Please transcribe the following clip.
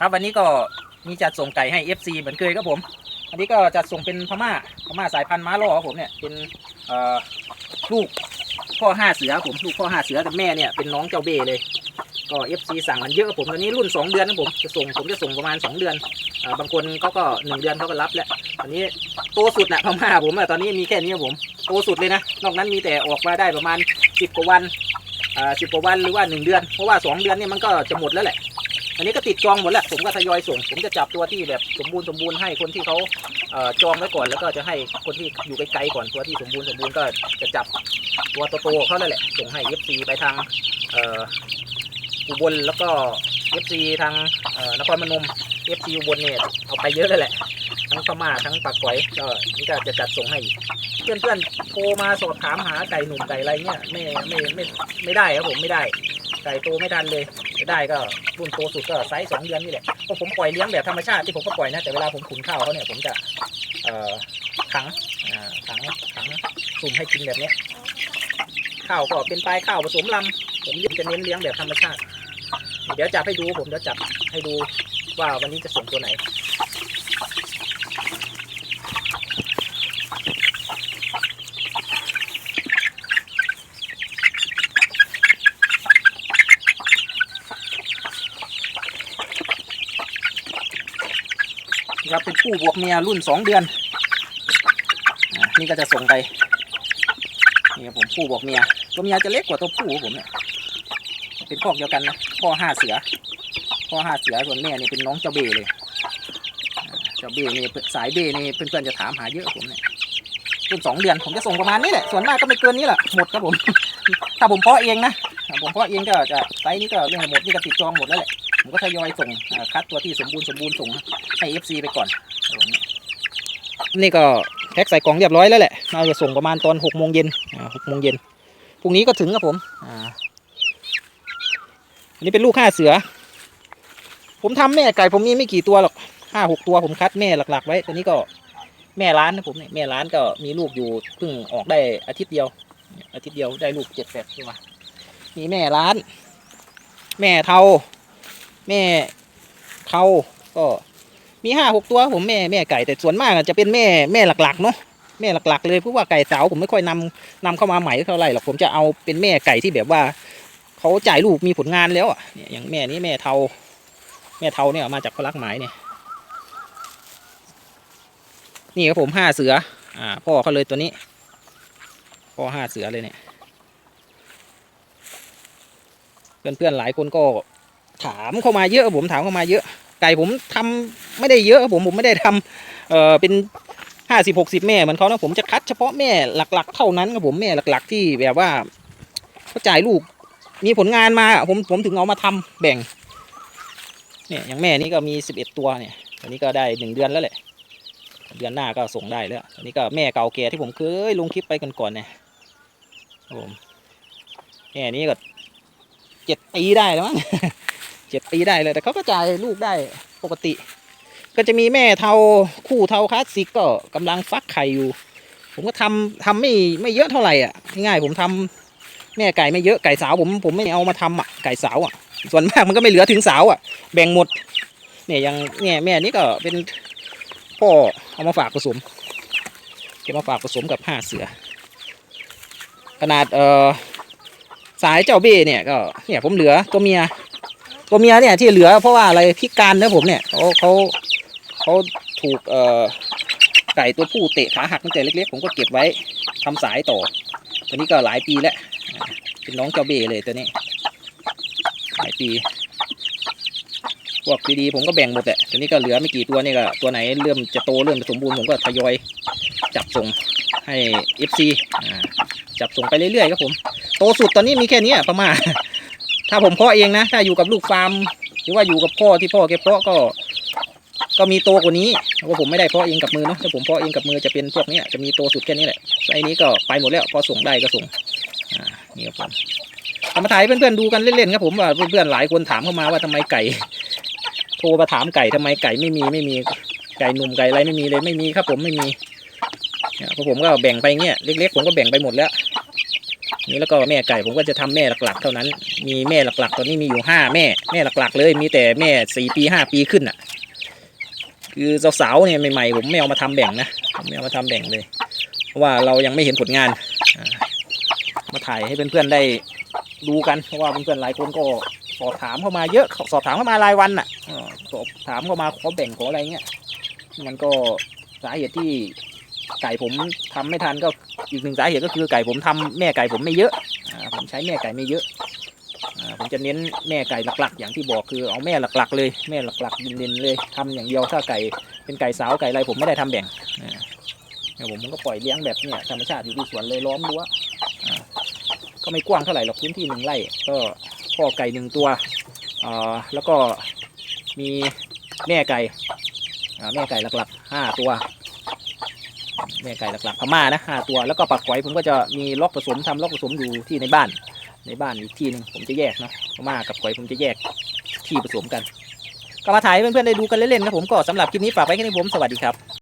ครับวันนี้ก็มีจัดส่งไก่ให้ FC เหมือนเคยครับผม อันนี้ก็จัดส่งเป็นพม่าพม่าสายพันธุ์ม้าล่อครับผมเนี่ยเป็นลูกพ่อห้าเสือผมลูกพ่อห้าเสือกับแม่เนี่ยเป็นน้องเจ้าเบ้เลย ก็ FC สั่งกันเยอะครับผมตอนนี้รุ่น 2 เดือนครับผมจะส่งผมจะส่งประมาณ 2 เดือนอบางคนเขาก็1เดือนเขาก็รับแล้วอันนี้โตสุดนะพม่าผมอะตอนนี้มีแค่นี้ครับผมโตสุดเลยนะนอกนั้นมีแต่ออกมาได้ประมาณ 10กว่าวันอ่าสิบกว่าวันหรือว่า 1 เดือน เพราะว่า 2 เดือนเนี่ยมันก็จะหมดแล้วแหละ อันนี้ก็ติดจองหมดแหล้วผมก็ทยอยส่ง ผมจะจับตัวที่แบบสมบูรณ์สมบูรณ์ให้คนที่เขาเออจองไว้ก่อน แล้วก็จะให้คนที่อยู่ไกลๆก่อนตัวที่สมบูรณ์สมบูรณ์ก็จะจับตัวโตๆเขาแล้วแหละส่งให้ FC ไปทางเอออุบลแล้วก็ FC ทางเออนครพนม FC อุบลเนี่ยเอาไปเยอะเลยแหละ ทั้งพม่าทั้งปากก๋อยก็นี่ก็จะจัดส่งให้เพื่อนๆโทรมาสอบถามหาไก่หนุ่มไก่อะไรเนี่ยไม่ไม่ไม่ไม่ได้ครับผมไม่ได้ ไก่โตไม่ทันเลย ได้ก็รุ่นโตสุดก็ไซส์สองเดือนนี่แหละก็ผมปล่อยเลี้ยงแบบธรรมชาติที่ผมก็ปล่อยนะแต่เวลาผมขุนข้าวเขาเนี่ยผมจะขังขังขังสุ่มให้กินแบบนี้ข้าวก็เป็นปลายข้าวผสมลำผมจะเน้นเลี้ยงแบบธรรมชาติ เดี๋ยวจับให้ดูผมเดี๋ยวจับให้ดูว่าวันนี้จะส่งตัวไหน ครับเป็นผู้บวกเมียรุ่นสองเดือนนี่ก็จะส่งไปนี่ครับผมผู้บวกเมียตัวเมียจะเล็กกว่าตัวผู้ผมเนี่ยเป็นพอกเดียวกันนะพ่อห้าเสือพ่อห้าเสือส่วนแม่นี่เป็นน้องเจ้าเบ้เลยเจ้าเบ้นี่สายเบ้นี่เพื่อนๆจะถามหาเยอะครับผมเนี่ยรุ่นสองเดือนผมจะส่งประมาณนี้แหละส่วนมากก็ไม่เกินนี้แหละหมดครับผม ถ้าผมเพาะเองนะถ้าผมเพาะเองก็จะไซส์นี้ก็เรื่องหมดนี่ก็ติดจองหมดแล้วแหละ ผมก็ทยอยส่งคัดตัวที่สมบูรณ์สมบูรณ์ส่งให้ FC ไปก่อน นี่ก็แพ็คใส่กล่องเรียบร้อยแล้วแหละเราจะส่งประมาณตอนหกโมงเย็นหกโมงเย็นพรุ่งนี้ก็ถึงครับผมอ่าอันนี้เป็นลูกห้าเสือ ผมทำแม่ไก่ผมมีไม่กี่ตัวหรอกห้าหกตัวผมคัดแม่หลัก ๆ ไว้ตัวนี้ก็แม่ร้านนะผมเนี่ยแม่ร้านก็มีลูกอยู่เพิ่งออกได้อาทิตย์เดียว อาทิตย์เดียวได้ลูกเจ็ดแปดตัวมีแม่ร้าน แม่เทา แม่เทาก็มีห้าหกตัวผมแม่แม่ไก่แต่ส่วนมากจะเป็นแม่แม่หลักๆเนาะแม่หลักๆเลยเพราะว่าไก่สาวผมไม่ค่อยนำนำเข้ามาใหม่เท่าไหร่หรอกผมจะเอาเป็นแม่ไก่ที่แบบว่าเขาจ่ายลูกมีผลงานแล้วอะเนี่ยอย่างแม่นี้แม่เทาแม่เทาเนี่ยมาจากพลักหมายเนี่ยนี่ครับผมห้าเสือ อ่าพ่อเขาเลยตัวนี้พ่อห้าเสือเลยเนี่ยเพื่อนๆหลายคนก็ ถามเข้ามาเยอะผมถามเข้ามาเยอะ ไก่ผมทำไม่ได้เยอะผมผมไม่ได้ทำเอ่อเป็นห้าสิบหกสิบแม่เหมือนเขานะผมจะคัดเฉพาะแม่หลัก ๆ เท่านั้นครับผมแม่หลัก ๆ ที่แบบว่าเขาจ่ายลูกมีผลงานมาผมผมถึงเอามาทำแบ่งเนี่ยอย่างแม่นี้ก็มีสิบเอ็ดตัวเนี่ยอันนี้ก็ได้หนึ่งเดือนแล้วแหละ เดือนหน้าก็ส่งได้แล้วอันนี้ก็แม่เก่าแก่ที่ผมเคยลงคลิปไปก่อนๆเนี่ยครับผมแม่นี้ก็เจ็ดปีได้แล้วมั้ง จ็ดปีได้เลย แต่เขาก็จ่ายลูกได้ปกติ ก็จะมีแม่เทาคู่เทาคลาสสิกก็กำลังฟักไข่อยู่ ผมก็ทำทำไม่ไม่เยอะเท่าไหร่อะง่ายผมทำแม่ไก่ไม่เยอะไก่สาวผมผมไม่เอามาทำอะไก่สาวอะส่วนมากมันก็ไม่เหลือถึงสาวอะ แบ่งหมดเนี่ยย่างเนี่ยแม่นี้ก็เป็นพ่อเอามาฝากผสมเก็บมาฝากผสมกับห้าเสือ ขนาดเอ่อสายเจ้าเบ้เนี่ยก็เนี่ยผมเหลือตัวเมีย ตัวเมียเนี่ยที่เหลือเพราะว่าอะไรพิการนะผมเนี่ยเขาเขาเขาถูกเอ่อไก่ตัวผู้เตะขาหักตั้งแต่เล็กๆ ผมก็เก็บไว้ทำสายต่อ ตัวนี้ก็หลายปีแล้วเป็นน้องเจ้าเบเลยตัวนี้ หลายปีพวกดีๆผมก็แบ่งหมดแหละตัวนี้ก็เหลือไม่กี่ตัวนี่ก็ตัวไหนเริ่มจะโตเริ่มจะสมบูรณ์ผมก็ทยอยจับส่งให้ FC อ่าจับส่งไปเรื่อยๆครับผม โตสุดตอนนี้มีแค่นี้ประมาณ ถ้าผมเพาะเองนะ ถ้าอยู่กับลูกฟาร์ม หรือว่าอยู่กับพ่อที่พ่อแกเพาะก็ ก็มีโตกว่านี้เพราะว่าผมไม่ได้เพาะเองกับมือเนาะถ้าผมเพาะเองกับมือจะเป็นพวกนี้จะมีโตสุดแค่นี้แหละไอ้นี้ก็ไปหมดแล้วพอส่งได้ก็ส่งอ่านี่ครับผมเอามาถ่ายเพื่อนๆดูกันเล่นๆครับผมว่าเพื่อนๆหลายคนถามเข้ามาว่าทำไมไก่ โทรมาถามไก่ทำไมไก่ไม่มีไม่มีไก่หนุ่มไก่อะไรไม่มีเลยไม่มีครับผมไม่มีเพราะผมก็แบ่งไปเงี้ยเล็กๆผมก็แบ่งไปหมดแล้ว นี่แล้วก็แม่ไก่ผมก็จะทำแม่หลักๆ เท่านั้น มีแม่หลักๆ ตอนนี้มีอยู่ห้าแม่แม่หลักๆ เลยมีแต่แม่สี่ปีห้าปีขึ้นอะ คือสาวๆเนี่ยใหม่ๆผมไม่เอามาทำแบ่งนะไม่เอามาทำแบ่งเลยเพราะว่าเรายังไม่เห็นผลงานมาถ่ายให้เพื่อนๆได้ดูกันเพราะว่าเพื่อนๆหลายคนก็สอบถามเข้ามาเยอะสอบถามเข้ามารายวันอะอ่าสอบถามเข้ามาขอแบ่งขออะไรเงี้ยมันก็สาเหตุที่ ไก่ผมทำไม่ทันก็อีกหนึ่งสาเหตุก็คือไก่ผมทำแม่ไก่ผมไม่เยอะอผมใช้แม่ไก่ไม่เยอะอผมจะเน้นแม่ไก่หลักๆ อย่างที่บอกคือเอาแม่หลักๆ เลยแม่หลักๆเด่นๆเลยทำอย่างเดียวถ้าไก่เป็นไก่สาวไก่อะไรผมไม่ได้ทำแบ่งเนี่ยผมก็ปล่อยเลี้ยงแบบเนี่ยธรรมชาติอยู่ที่สวนเลยล้อมรั้วก็ไม่กว้างเท่าไหร่หรอกพื้นที่หนึ่งไร่ก็พ่อไก่หนึ่งตัวแล้วก็มีแม่ไก่แม่ไก่หลักๆห้าตัว แม่ไก่หลักๆพม่านะห้าตัวแล้วก็ปักไว้ผมก็จะมีล็อกผสมทำล็อกผสมอยู่ที่ในบ้าน ในบ้านอีกที่หนึ่งผมจะแยกเนาะพม่ากับไก่ผมจะแยกที่ผสมกัน ก็มาถ่ายเพื่อนๆได้ดูกันเล่นๆครับผมก็สำหรับคลิปนี้ฝากไว้แค่นี้ผมสวัสดีครับ